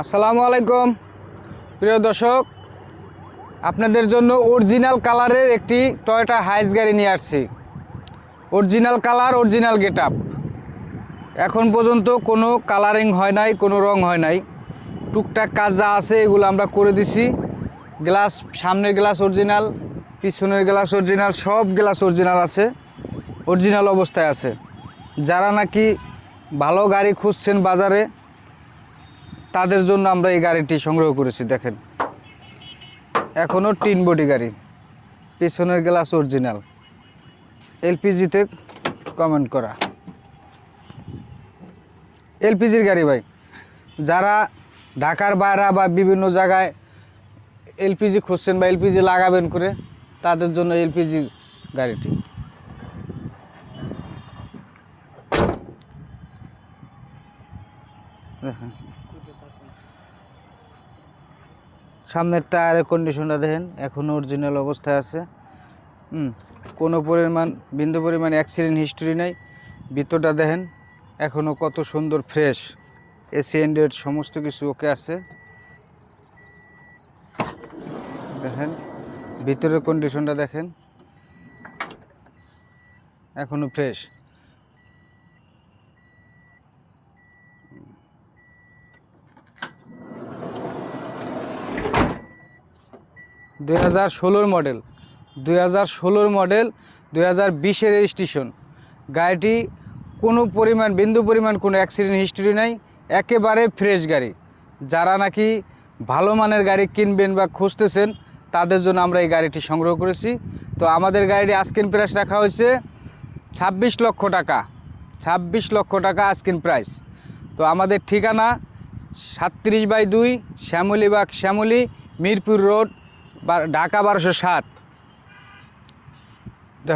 আসসালামু আলাইকুম। প্রিয় দর্শক, আপনাদের জন্য অরিজিনাল কালারের একটি টয়োটা হাইস গাড়ি নিয়ে আসছি। অরিজিনাল কালার, অরিজিনাল গেট এখন পর্যন্ত কোনো কালারিং হয় নাই, কোনো রং হয় নাই। টুকটাক কাজ যা আছে এগুলো আমরা করে দিছি। গ্লাস, সামনের গ্লাস অরিজিনাল, পিছনের গ্লাস অরিজিনাল, সব গ্লাস অরিজিনাল আছে, অরিজিনাল অবস্থায় আছে। যারা নাকি ভালো গাড়ি খুঁজছেন বাজারে তাদের জন্য আমরা এই গাড়িটি সংগ্রহ করেছি, দেখেন। এখনও টিন বডি গাড়ি, পিছনের গ্লাস অরিজিনাল, এলপিজিতে কমেন্ট করা। এলপিজির গাড়ি ভাই, যারা ঢাকার বাইরে বা বিভিন্ন জায়গায় এলপিজি খুঁজছেন বা এলপিজি লাগাবেন করে, তাদের জন্য এলপিজি গাড়িটি। দেখেন। সামনের টায়ারের কন্ডিশনটা দেখেন এখনও অরিজিনাল অবস্থায় আছে। হুম, কোনো পরিমাণ, বিন্দু পরিমাণ অ্যাক্সিডেন্ট হিস্টোরি নেই। ভিতরটা দেখেন এখনও কত সুন্দর ফ্রেশ এসি অ্যান্ড্রয়েড সমস্ত কিছু ওকে আছে। দেখেন, ভিতরের কন্ডিশনটা দেখেন এখনও ফ্রেশ দুই হাজার ষোলোর মডেল, দুই হাজার ষোলোর মডেল, দুই হাজার বিশের রেজিস্ট্রেশন গাড়িটি কোনো পরিমাণ, বিন্দু পরিমাণ কোনো অ্যাক্সিডেন্ট হিস্টোরি নাই, একেবারে ফ্রেশ গাড়ি। যারা নাকি ভালো মানের গাড়ি কিনবেন বা খুঁজতেছেন, তাদের জন্য আমরা এই গাড়িটি সংগ্রহ করেছি। তো আমাদের গাড়িটি আস্কিন প্রাইস রাখা হয়েছে ছাব্বিশ লক্ষ টাকা। ছাব্বিশ লক্ষ টাকা আস্কিন প্রাইস তো আমাদের ঠিকানা সাতত্রিশ বাই দুই, শ্যামলীবাগ, শ্যামলী, মিরপুর রোড ঢাকা বারোশো সাত।